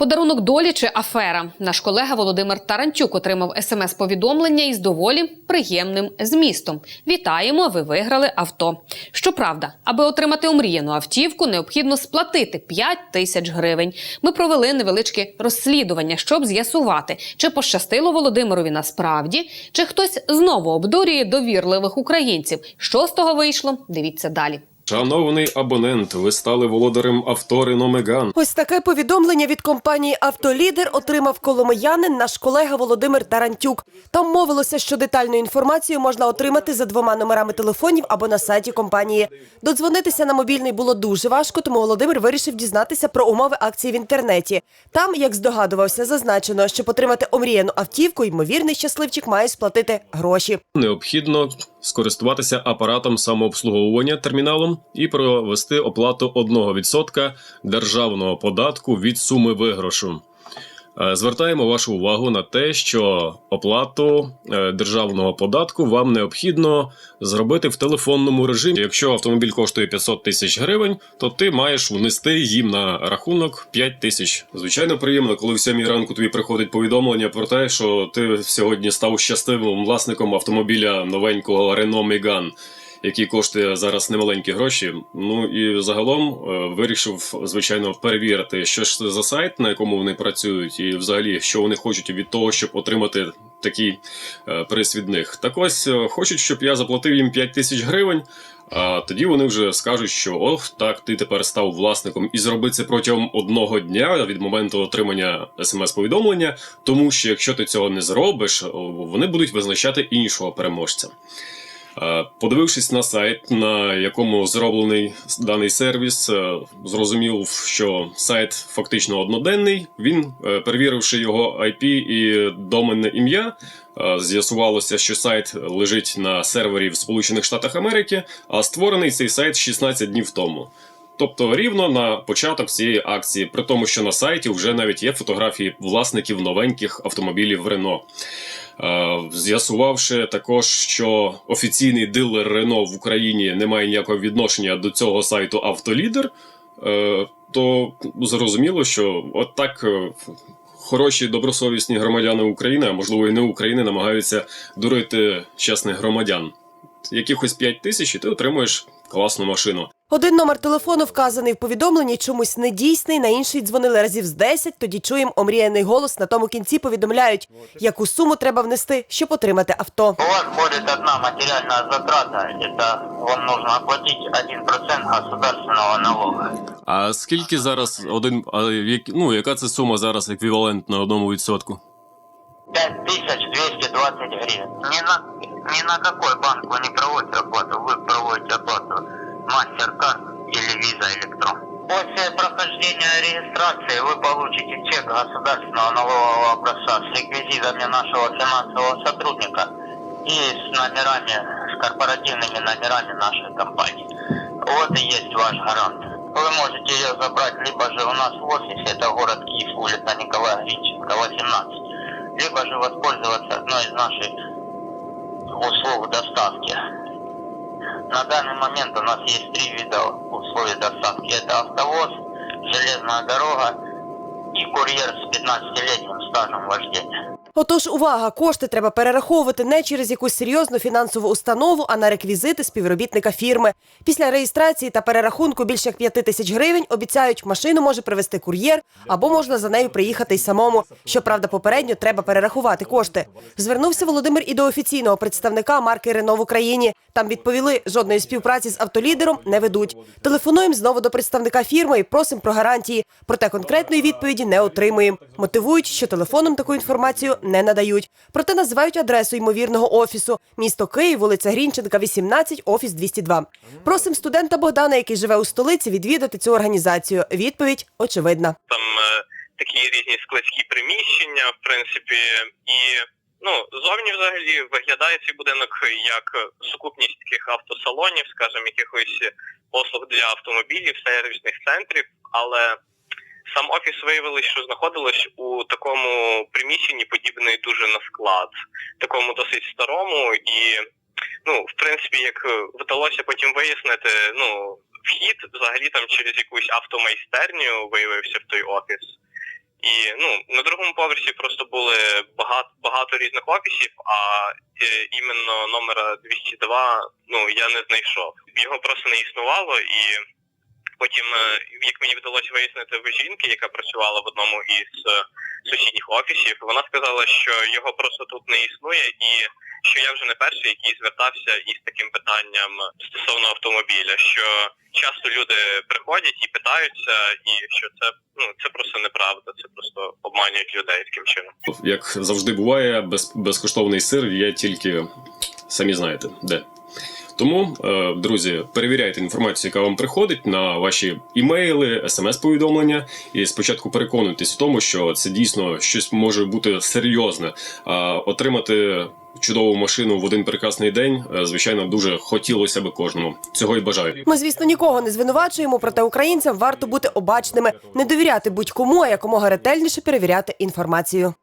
Подарунок долі чи афера. Наш колега Володимир Таранчук отримав смс-повідомлення із доволі приємним змістом. Вітаємо! Ви виграли авто. Щоправда, аби отримати омріяну автівку, необхідно сплатити 5 тисяч гривень. Ми провели невеличке розслідування, щоб з'ясувати, чи пощастило Володимирові насправді, чи хтось знову обдурює довірливих українців. Що з того вийшло? Дивіться далі. Шановний абонент, ви стали володарем авто Renault Ось таке повідомлення від компанії Автолідер отримав коломиянин наш колега Володимир Тарантюк. Там мовилося, що детальну інформацію можна отримати за двома номерами телефонів або на сайті компанії. Додзвонитися на мобільний було дуже важко, тому Володимир вирішив дізнатися про умови акції в інтернеті. Там, як здогадувався, зазначено, щоб отримати омріяну автівку, ймовірний щасливчик має сплатити гроші. Необхідно скористуватися апаратом самообслуговування терміналом і провести оплату 1% державного податку від суми виграшу. Е, Звертаємо вашу увагу на те, що оплату е, державного податку вам необхідно зробити в телефонному режимі. Якщо автомобіль коштує 500 тисяч гривень, то ти маєш внести їм на рахунок 5 тисяч. Звичайно, приємно, коли в 7 ранку тобі приходить повідомлення про те, що ти сьогодні став щасливим власником автомобіля новенького Renault Megane який коштує зараз немаленькі гроші. Ну і загалом е, вирішив звичайно перевірити, що ж це за сайт, на якому вони працюють, і взагалі що вони хочуть від того, щоб отримати такий е, приз від них. Так ось е, хочуть, щоб я заплатив їм 5 тисяч гривень. А тоді вони вже скажуть, що ох, так, ти тепер став власником, і зроби це протягом одного дня від моменту отримання смс-повідомлення, тому що якщо ти цього не зробиш, вони будуть визначати іншого переможця. Е, Подивившись на сайт, на якому зроблений даний сервіс, е, зрозумів, що сайт фактично одноденний. Він, е, перевіривши його IP і доменне ім'я, з'ясувалося, що сайт лежить на сервері в Сполучених Штатах Америки, а створений цей сайт 16 днів тому. Тобто рівно на початок цієї акції, при тому, що на сайті вже навіть є фотографії власників новеньких автомобілів Renault. Е, З'ясувавши також, що офіційний дилер Рено в Україні не має ніякого відношення до цього сайту Автолідер, е, то зрозуміло, що от так е, хороші добросовісні громадяни України, а можливо і не України, намагаються дурити чесних громадян. Якихось 5 тисяч, і ти отримуєш класну машину. Один номер телефону вказаний в повідомленні чомусь недійсний, на інший дзвонили разів з 10, тоді чуємо омріяний голос. На тому кінці повідомляють, яку суму треба внести, щоб отримати авто. У вас будет одна материальная затрата, это вам нужно оплатить 1% государственного налога. А скільки зараз один, а як, ну яка це сума зараз еквівалентна одному відсотку? 5220 гривен. Ни на, ни на какой банк вы не проводите оплату, вы проводите оплату MasterCard или Visa Electron. После прохождения регистрации вы получите чек государственного налогового образца с реквизитами нашего финансового сотрудника и с номерами, с корпоративными номерами нашей компании. Вот и есть ваш гарант. Вы можете ее забрать либо же у нас в офисе, это город Киев, улица Николая Гринченко, 18, либо же воспользоваться одной из наших услуг доставки. На данный момент у нас есть три вида условий доставки. Это автовоз, железная дорога и курьер с 15-летним стажем вождения. Отож, увага, кошти треба перераховувати не через якусь серйозну фінансову установу, а на реквізити співробітника фірми. Після реєстрації та перерахунку більше як 5 тисяч гривень обіцяють, машину може привезти кур'єр або можна за нею приїхати й самому. Щоправда, попередньо треба перерахувати кошти. Звернувся Володимир і до офіційного представника марки Рено в Україні. Там відповіли, жодної співпраці з автолідером не ведуть. Телефонуємо знову до представника фірми і просимо про гарантії. Проте конкретної відповіді не отримуємо. Мотивують, що телефоном таку інформацію не надають. Проте називають адресу ймовірного офісу: місто Київ, вулиця Грінченка, 18, офіс 202. Просимо студента Богдана, який живе у столиці, відвідати цю організацію. Відповідь очевидна. там е, такі різні складські приміщення, в принципі, і ну зовні взагалі виглядає цей будинок як сукупність таких автосалонів, скажімо, якихось послуг для автомобілів, сервісних центрів, але сам офіс виявилось, що знаходилось у такому приміщенні, подібний дуже на склад, такому досить старому, і ну, в принципі, як вдалося потім вияснити, ну вхід взагалі там через якусь автомайстерню виявився в той офіс. І ну на другому поверсі просто були багато багато різних офісів, а е, іменно номера 202 ну я не знайшов. Його просто не існувало, і потім, е, як мені вдалося вияснити в жінки, яка працювала в одному із е, сусідніх офісів, вона сказала, що його просто тут не існує, і що я вже не перший, який звертався із таким питанням стосовно автомобіля. Що часто люди приходять і питаються, і що це ну це просто неправда, це просто обманюють людей таким чином. Як завжди буває, без, безкоштовний сир є тільки самі знаєте де. Тому, е, друзі, перевіряйте інформацію, яка вам приходить на ваші імейли, смс-повідомлення, і спочатку переконуйтесь в тому, що це дійсно щось може бути серйозне. А отримати чудову машину в один прекрасний день, е, звичайно, дуже хотілося би кожному. Цього й бажаю. Ми, звісно, нікого не звинувачуємо, проте українцям варто бути обачними, не довіряти будь-кому, а якомога ретельніше перевіряти інформацію.